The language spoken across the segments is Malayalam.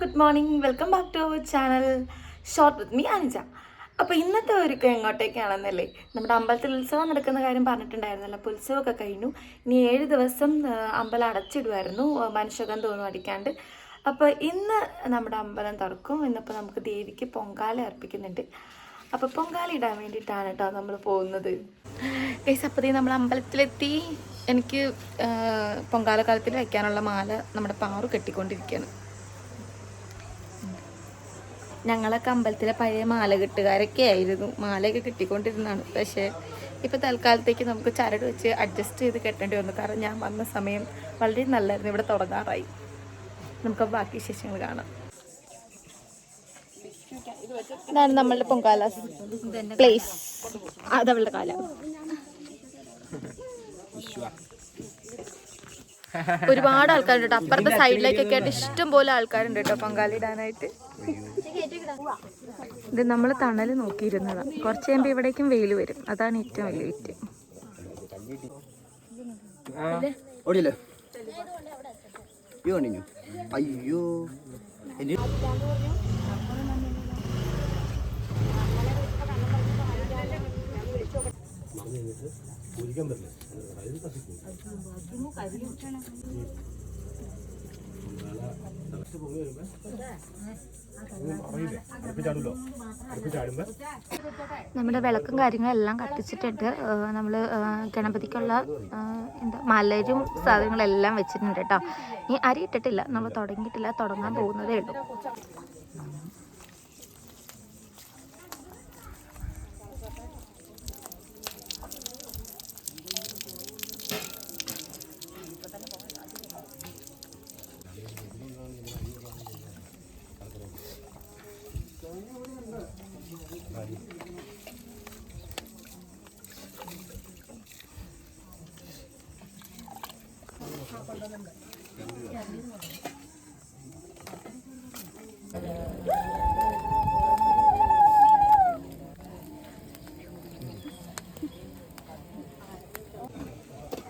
Good morning welcome back to our channel short with me Anuja അപ്പോൾ ഇന്നത്തെ ഒരുക്കം എങ്ങോട്ടേക്കാണെന്നല്ലേ നമ്മുടെ അമ്പലത്തിൽ ഉത്സവം നടക്കുന്ന കാര്യം പറഞ്ഞിട്ടുണ്ടായിരുന്നല്ലോ. അപ്പോൾ ഉത്സവമൊക്കെ കഴിഞ്ഞു. ഇനി ഏഴ് ദിവസം അമ്പലം അടച്ചിടുമായിരുന്നു മനുഷ്യകം തോന്നും അടിക്കാണ്ട്. അപ്പോൾ ഇന്ന് നമ്മുടെ അമ്പലം തുറക്കും. ഇന്നിപ്പോൾ നമുക്ക് ദേവിക്ക് പൊങ്കാല അർപ്പിക്കുന്നുണ്ട്. അപ്പോൾ പൊങ്കാല ഇടാൻ വേണ്ടിയിട്ടാണ് കേട്ടോ നമ്മൾ പോകുന്നത്. ഏസ് അപ്പോഴത്തേ നമ്മൾ അമ്പലത്തിലെത്തി എനിക്ക് പൊങ്കാലക്കാലത്തിൽ പൊങ്കാല കാലത്തിൽ വയ്ക്കാനുള്ള മാല നമ്മുടെ പാറു കെട്ടിക്കൊണ്ടിരിക്കുകയാണ്. ഞങ്ങളൊക്കെ അമ്പലത്തിലെ പഴയ മാല കെട്ടുകാരൊക്കെ ആയിരുന്നു. മാലയൊക്കെ കിട്ടിക്കൊണ്ടിരുന്നതാണ്. പക്ഷേ ഇപ്പോൾ തൽക്കാലത്തേക്ക് നമുക്ക് ചരട് വെച്ച് അഡ്ജസ്റ്റ് ചെയ്ത് കെട്ടേണ്ടി വന്നു. കാരണം ഞാൻ വന്ന സമയം വളരെ നല്ലായിരുന്നു. ഇവിടെ തുടങ്ങാറായി. നമുക്ക് ബാക്കി വിശേഷങ്ങൾ കാണാം. ഇതാണ് നമ്മളുടെ പൊങ്കാല പ്ലേസ് അതവളുടെ കാലം. ഒരുപാട് ആൾക്കാരുണ്ട് കേട്ടോ. അപ്പുറത്തെ സൈഡിലേക്കൊക്കെ ആയിട്ട് ഇഷ്ടം പോലെ ആൾക്കാരുണ്ട് കേട്ടോ പൊങ്കാല ഇടാനായിട്ട് ഇത് നമ്മൾ തണൽ നോക്കിയിരുന്നതാണ് കുറച്ച് കഴിയുമ്പോൾ ഇവിടേക്കും വെയിൽ വരും. അതാണ് ഏറ്റവും വലിയ വിറ്റ്. ഓടിയല്ലേ. അയ്യോ. കണ്ടിഞ്ഞു അതായത് എന്നെ നമ്മുടെ വിളക്കും കാര്യങ്ങളും എല്ലാം കത്തിച്ചിട്ടുണ്ട്. നമ്മൾ ഗണപതിക്കുള്ള എന്താ മലരും സാധനങ്ങളെല്ലാം വെച്ചിട്ടുണ്ട് കേട്ടോ. ഇനി അരി ഇട്ടിട്ടില്ല. നമ്മൾ തുടങ്ങിയിട്ടില്ല. തുടങ്ങാൻ പോകുന്നതേ ഉള്ളൂ.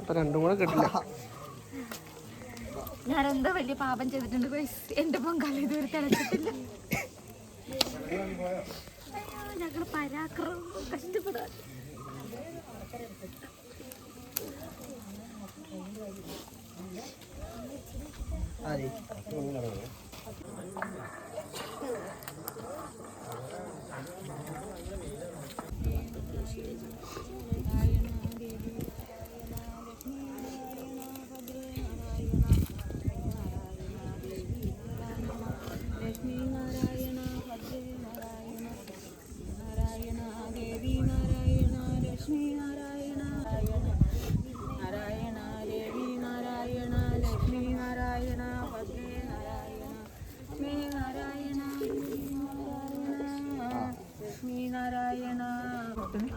അപ്പൊ രണ്ടും കൂടെ കിട്ടില്ല. ഞാൻ എന്താ വലിയ പാപം ചെയ്തിട്ടുണ്ട്. എന്റെ പൊങ്കാല ഇതുവരെ തിളച്ചിട്ടില്ല. ഞങ്ങൾ പരാക്രമം കഷ്ടപ്പെടാൻ. 아니.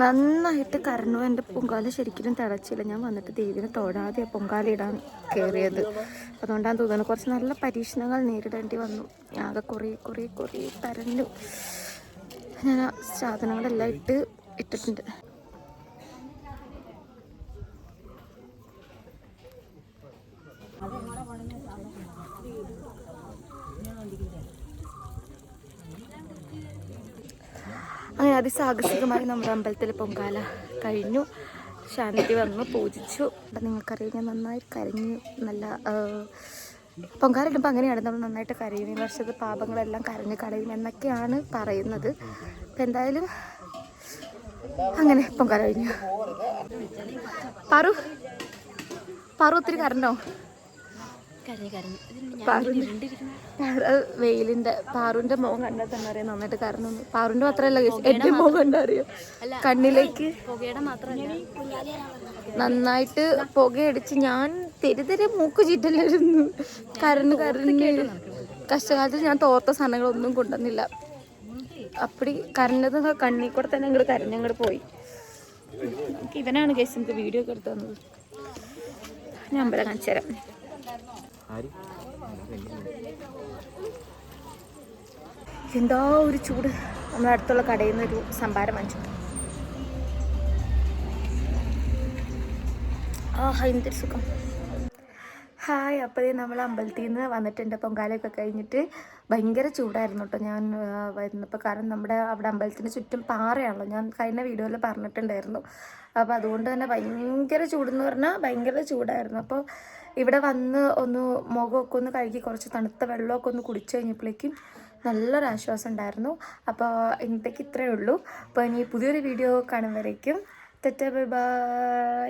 നന്നായിട്ട് കരഞ്ഞു. എന്റെ പൊങ്കാല ശരിക്കും തിളച്ചില്ല. ഞാൻ വന്നിട്ട് ദേവിനെ തൊടാതെ പൊങ്കാല ഇടാൻ കയറിയത് അതുകൊണ്ടാണ് തോന്നുന്നു കുറച്ച് നല്ല പരീക്ഷണങ്ങൾ നേരിടേണ്ടി വന്നു. ആകെ കുറേ കുറേ കുറേ കരഞ്ഞു. ഞാൻ സാധനങ്ങളെല്ലാം ഇട്ട് ഇട്ടിട്ടുണ്ട്. അങ്ങനെ അതിസാഹസികമായി നമ്മുടെ അമ്പലത്തിൽ പൊങ്കാല കഴിഞ്ഞു. ശാന്തി വന്ന് പൂജിച്ചു. അപ്പം നിങ്ങൾക്കറിയാം ഞാൻ നന്നായി കരഞ്ഞു നല്ല പൊങ്കാല ഇടുമ്പോൾ അങ്ങനെയാണ് നമ്മൾ നന്നായിട്ട് കരയും ഈ വർഷത്തെ പാപങ്ങളെല്ലാം കരഞ്ഞ് കളയും എന്നൊക്കെയാണ് പറയുന്നത്. അപ്പം എന്തായാലും അങ്ങനെ പൊങ്കാല കഴിഞ്ഞു. പറു പറു ഒത്തിരി കരഞ്ഞോ അത് വെയിലിന്റെ പാറുവിന്റെ മുഖം കണ്ടാൽ തന്നെ അറിയാം നന്നായിട്ട് കാരണം പാറുവിന്റെ മാത്രല്ല എന്റെ മുഖം കണ്ടാ അറിയാം? കണ്ണിലേക്ക് നന്നായിട്ട് പുകയടിച്ച് ഞാൻ തെരുതെരെ മൂക്ക് ചീറ്റലായിരുന്നു. കരണ് കരണ് കഷ്ടകാലത്ത് ഞാൻ തോർത്ത സാധനങ്ങളൊന്നും കൊണ്ടുവന്നില്ല. അപ്പടി കരഞ്ഞത് കണ്ണിൽ കൂടെ തന്നെ അങ്ങോട്ട് കരഞ്ഞങ്ങോട്ട് പോയി. ഇവനാണ് കേസ് നമുക്ക് വീഡിയോ ഒക്കെ എടുത്തു തന്നത്. ഞാൻ അമ്പലം കാണിച്ചു തരാം. എന്താ ഒരു ചൂട്. നമ്മുടെ അടുത്തുള്ള കടയിൽ നിന്ന് ഒരു സംഭാരം വാങ്ങിച്ചു. ആ എന്തൊരു സുഖം. ഹായ് അപ്പോഴേ നമ്മൾ അമ്പലത്തിൽ നിന്ന് വന്നിട്ടുണ്ട്. പൊങ്കാലയൊക്കെ കഴിഞ്ഞിട്ട് ഭയങ്കര ചൂടായിരുന്നു കേട്ടോ. ഞാൻ വരുന്നപ്പോൾ കാരണം നമ്മുടെ അവിടെ അമ്പലത്തിന് ചുറ്റും പാറയാണല്ലോ. ഞാൻ കഴിഞ്ഞ വീഡിയോയിൽ പറഞ്ഞിട്ടുണ്ടായിരുന്നു. അപ്പോൾ അതുകൊണ്ട് തന്നെ ഭയങ്കര ചൂടെന്ന് പറഞ്ഞാൽ ഭയങ്കര ചൂടായിരുന്നു. അപ്പോൾ ഇവിടെ വന്ന് ഒന്ന് മുഖമൊക്കെ ഒന്ന് കഴുകി കുറച്ച് തണുത്ത വെള്ളമൊക്കെ ഒന്ന് കുടിച്ചു കഴിഞ്ഞപ്പോഴേക്കും നല്ലൊരു ആശ്വാസം ഉണ്ടായിരുന്നു. അപ്പോൾ ഇന്നത്തേക്ക് ഇത്രയേ ഉള്ളൂ. അപ്പോൾ ഇനി പുതിയൊരു വീഡിയോ കാണുമ്പോഴേക്കും തെറ്റ ബൈ ബൈ.